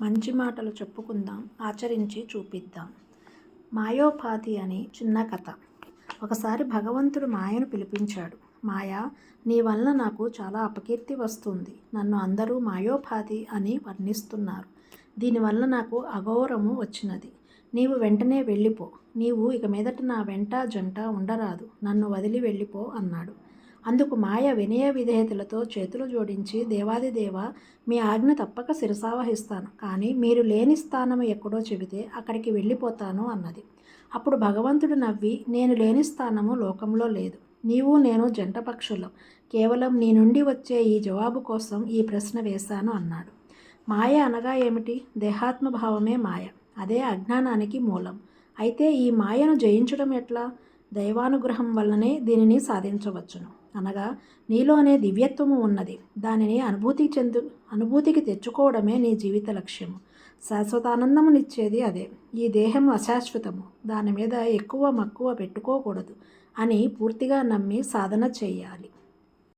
మంచి మాటలు చెప్పుకుందాం ఆచరించి చూపిద్దాం. మాయోపాధి అని చిన్న కథ. ఒకసారి భగవంతుడు మాయను పిలిపించాడు. మాయా నీ వలన నాకు చాలా అపకీర్తి వస్తుంది. నన్ను అందరూ మాయోపాధి అని వర్ణిస్తున్నారు. దీనివల్ల నాకు అఘోరము వచ్చినది. నీవు వెంటనే వెళ్ళిపో. నీవు ఇక మీదట నా వెంట జంట ఉండరాదు. నన్ను వదిలి వెళ్ళిపో అన్నాడు. అందుకు మాయ వినయ విధేయతలతో చేతులు జోడించి దేవాదిదేవ మీ ఆజ్ఞ తప్పక శిరసావహిస్తాను. కానీ మీరు లేని స్థానం ఎక్కడో చెబితే అక్కడికి వెళ్ళిపోతాను అన్నది. అప్పుడు భగవంతుడు నవ్వి నేను లేని స్థానము లోకంలో లేదు. నీవు నేను జంట పక్షులం. కేవలం నీ నుండి వచ్చే ఈ జవాబు కోసం ఈ ప్రశ్న వేశాను అన్నాడు. మాయ అనగా ఏమిటి? దేహాత్మభావమే మాయ. అదే అజ్ఞానానికి మూలం. అయితే ఈ మాయను జయించడం ఎట్లా? దైవానుగ్రహం వల్లనే దీనిని సాధించవచ్చును. అనగా నీలోనే దివ్యత్వము ఉన్నది. దానిని అనుభూతి చెందు అనుభూతికి తెచ్చుకోవడమే నీ జీవిత లక్ష్యము. శాశ్వతానందమునిచ్చేది అదే. ఈ దేహం అశాశ్వతము. దాని మీద ఎక్కువ మక్కువ పెట్టుకోకూడదు అని పూర్తిగా నమ్మి సాధన చేయాలి.